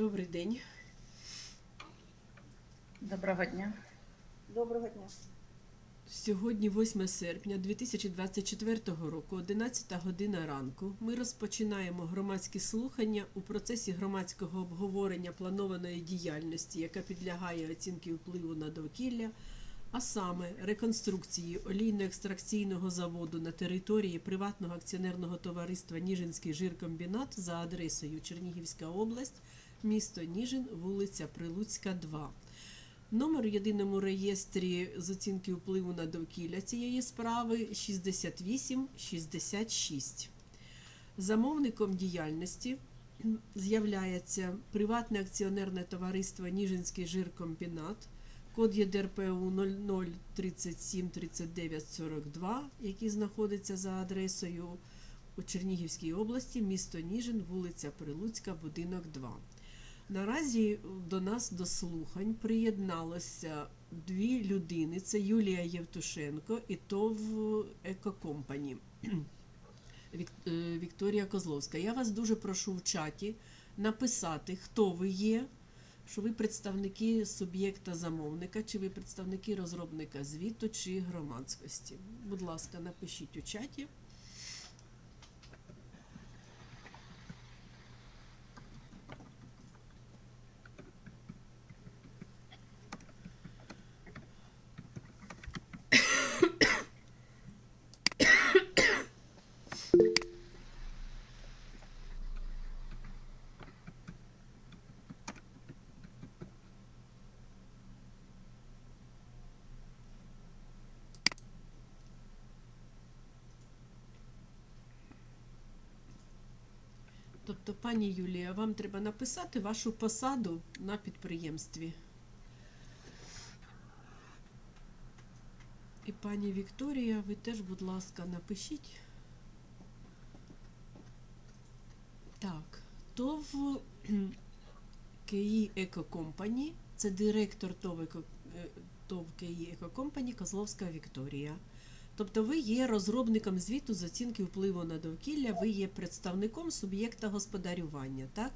Добрий день. Доброго дня. Доброго дня. Сьогодні 8 серпня 2024 року, 11 година ранку. Ми розпочинаємо громадські слухання у процесі громадського обговорення планованої діяльності, яка підлягає оцінки впливу на довкілля, а саме реконструкції олійно-екстракційного заводу на території приватного акціонерного товариства Ніжинський жиркомбінат за адресою Чернігівська область, місто Ніжин, вулиця Прилуцька, 2. Номер в єдиному реєстрі з оцінки впливу на довкілля цієї справи 6866. Замовником діяльності з'являється приватне акціонерне товариство Ніжинський жиркомбінат, код ЄДРПУ 0037 39 42, який знаходиться за адресою у Чернігівській області, місто Ніжин, вулиця Прилуцька, будинок 2. Наразі до нас до слухань приєдналося дві людини: це Юлія Євтушенко і ТОВ Екокомпані е, Вікторія Козловська. Я вас дуже прошу в чаті написати, хто ви є, що ви представники суб'єкта замовника, чи ви представники розробника звіту чи громадськості. Будь ласка, напишіть у чаті. Тобто, пані Юлія, вам треба написати вашу посаду на підприємстві. І пані Вікторія, ви теж, будь ласка, напишіть. Так, ТОВ КІ Екокомпані, це директор ТОВ, е, Екокомпані Козловська Вікторія. Тобто ви є розробником звіту з оцінки впливу на довкілля, ви є представником суб'єкта господарювання, так?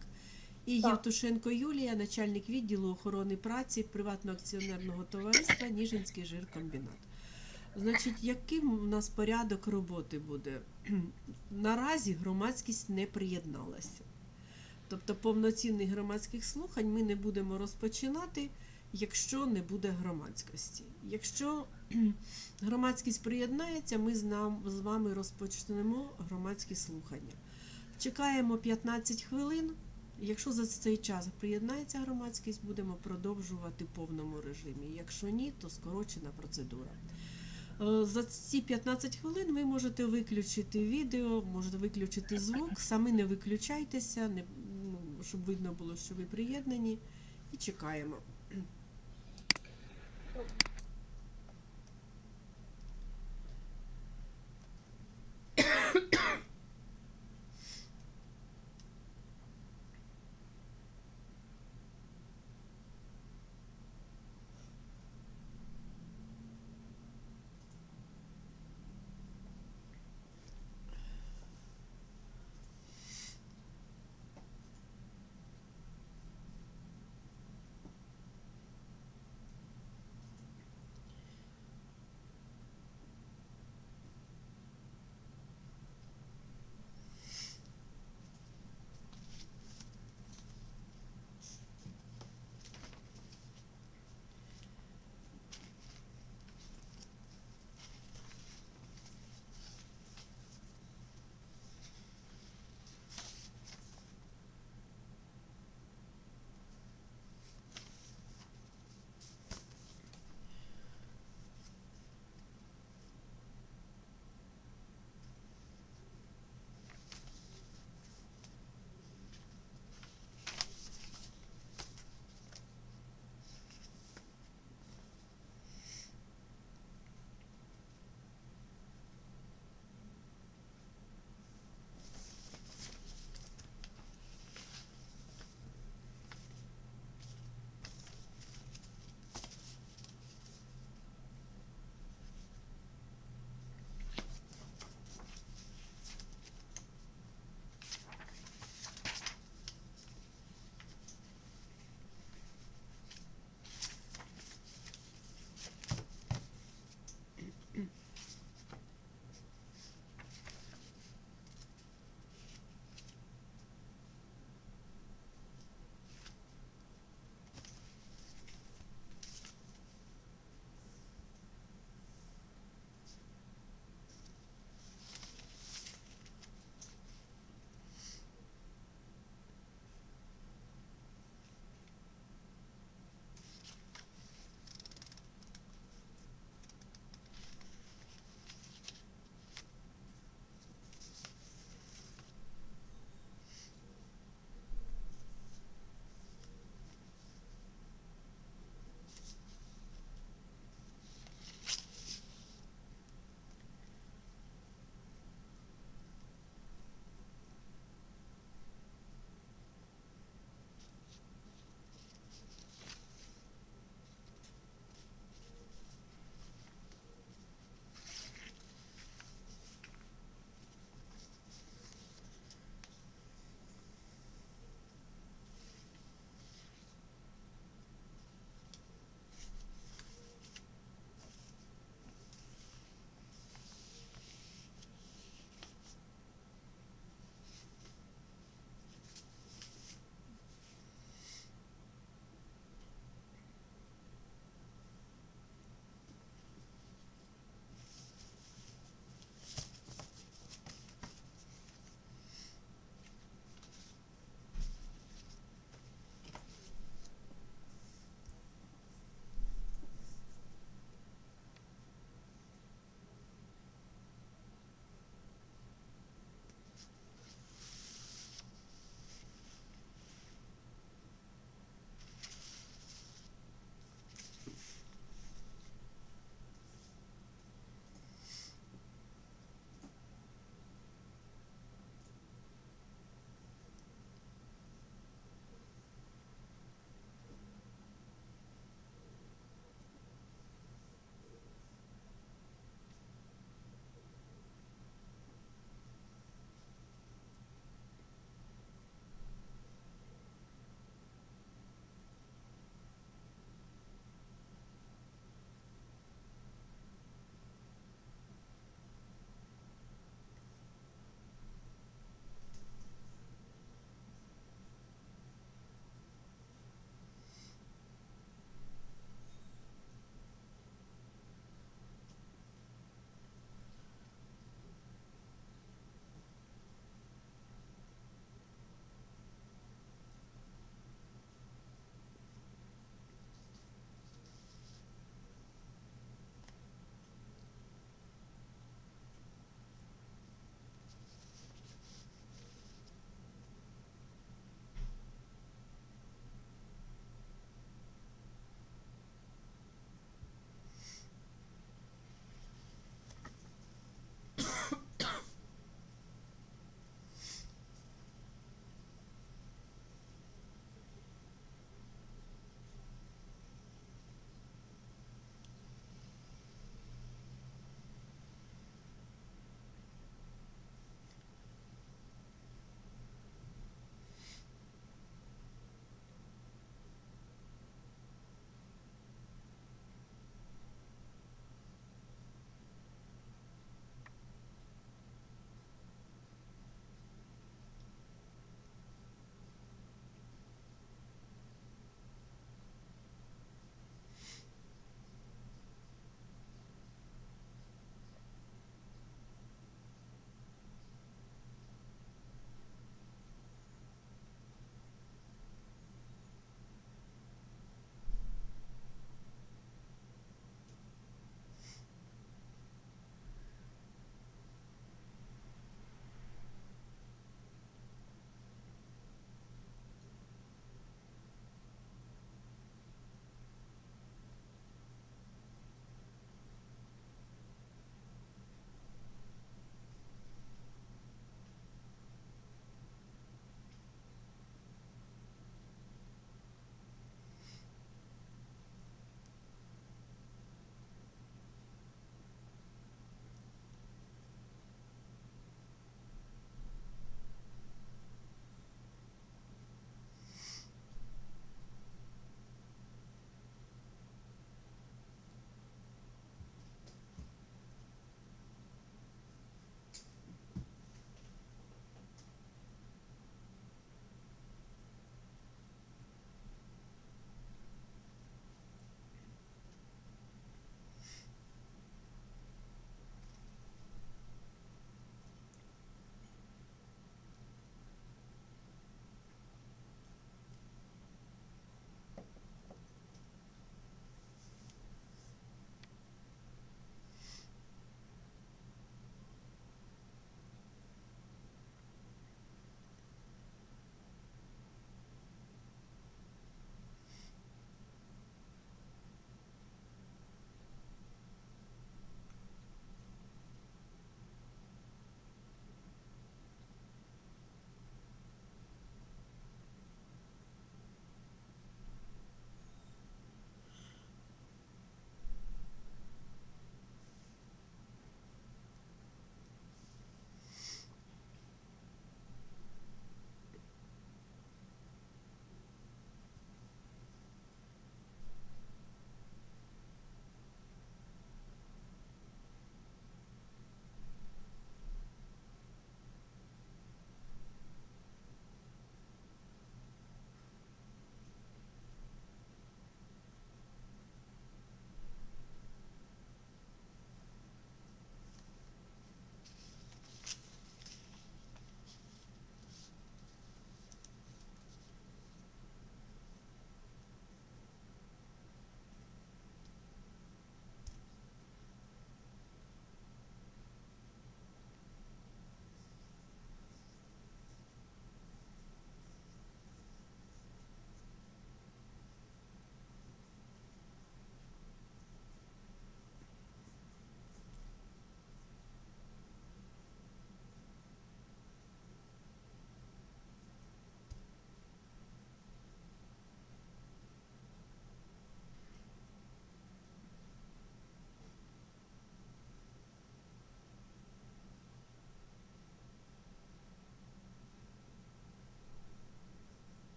І Так. Євтушенко Юлія, начальник відділу охорони праці приватного акціонерного товариства Ніжинський жиркомбінат. Значить, яким у нас порядок роботи буде? Наразі громадськість не приєдналася. Тобто повноцінних громадських слухань ми не будемо розпочинати, якщо не буде громадськості. Якщо громадськість приєднається, ми з, вами розпочнемо громадські слухання. Чекаємо 15 хвилин. Якщо за цей час приєднається громадськість, будемо продовжувати в повному режимі. Якщо ні, то скорочена процедура. Е, За ці 15 хвилин ви можете виключити відео, можете виключити звук, самі не виключайтеся, не, ну, щоб видно було, що ви приєднані, і чекаємо.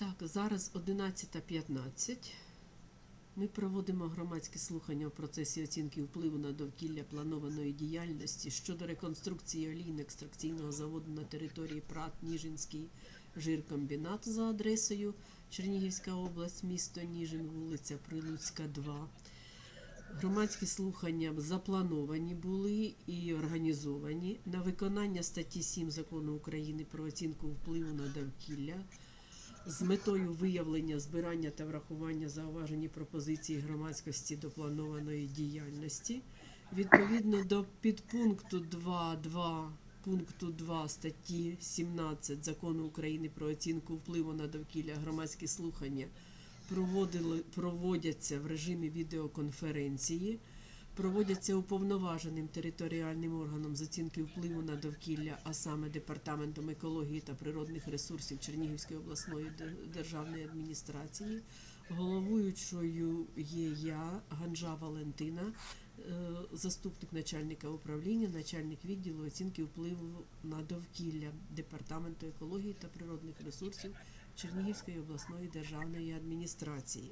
Так, зараз 11.15. Ми проводимо громадські слухання у процесі оцінки впливу на довкілля планованої діяльності щодо реконструкції олійно-екстракційного заводу на території ПРАТ Ніжинський жиркомбінат за адресою Чернігівська область, місто Ніжин, вулиця Прилуцька, 2. Громадські слухання заплановані були і організовані на виконання статті 7 закону України про оцінку впливу на довкілля з метою виявлення, збирання та врахування зауважені пропозиції громадськості до планованої діяльності. Відповідно до підпункту 2.2 пункту 2 статті 17 закону України про оцінку впливу на довкілля громадські слухання проводили, проводяться в режимі відеоконференції, проводяться уповноваженим територіальним органом з оцінки впливу на довкілля, а саме Департаментом екології та природних ресурсів Чернігівської обласної державної адміністрації. Головуючою є я, Ганжа Валентина, е, заступник начальника управління, начальник відділу оцінки впливу на довкілля Департаменту екології та природних ресурсів Чернігівської обласної державної адміністрації.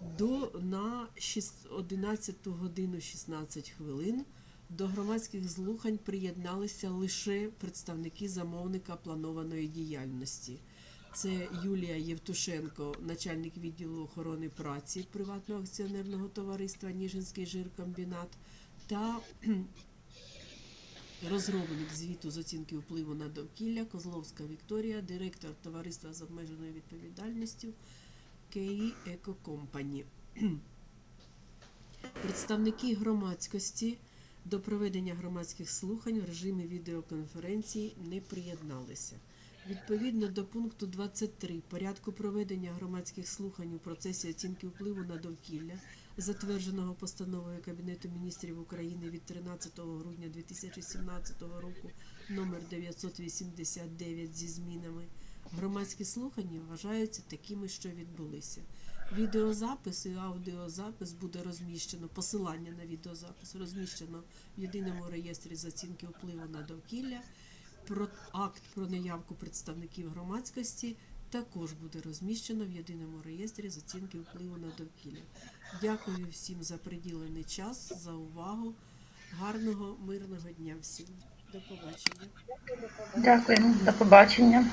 До на шіс- 11 годину 16 хвилин до громадських слухань приєдналися лише представники замовника планованої діяльності. Це Юлія Євтушенко, начальник відділу охорони праці приватного акціонерного товариства Ніжинський жиркомбінат та розробник звіту з оцінки впливу на довкілля Козловська Вікторія, директор товариства з обмеженою відповідальністю КІ Еко Компані. Представники громадськості до проведення громадських слухань в режимі відеоконференції не приєдналися. Відповідно до пункту 23 порядку проведення громадських слухань у процесі оцінки впливу на довкілля, затвердженого постановою Кабінету міністрів України від 13 грудня 2017 року номер 989 зі змінами, громадські слухання вважаються такими, що відбулися. Відеозапис і аудіозапис буде розміщено, посилання на відеозапис розміщено в єдиному реєстрі з оцінки впливу на довкілля. Про акт про наявку представників громадськості також буде розміщено в єдиному реєстрі з оцінки впливу на довкілля. Дякую всім за приділений час, за увагу. Гарного мирного дня всім. До побачення. Дякуємо. До побачення.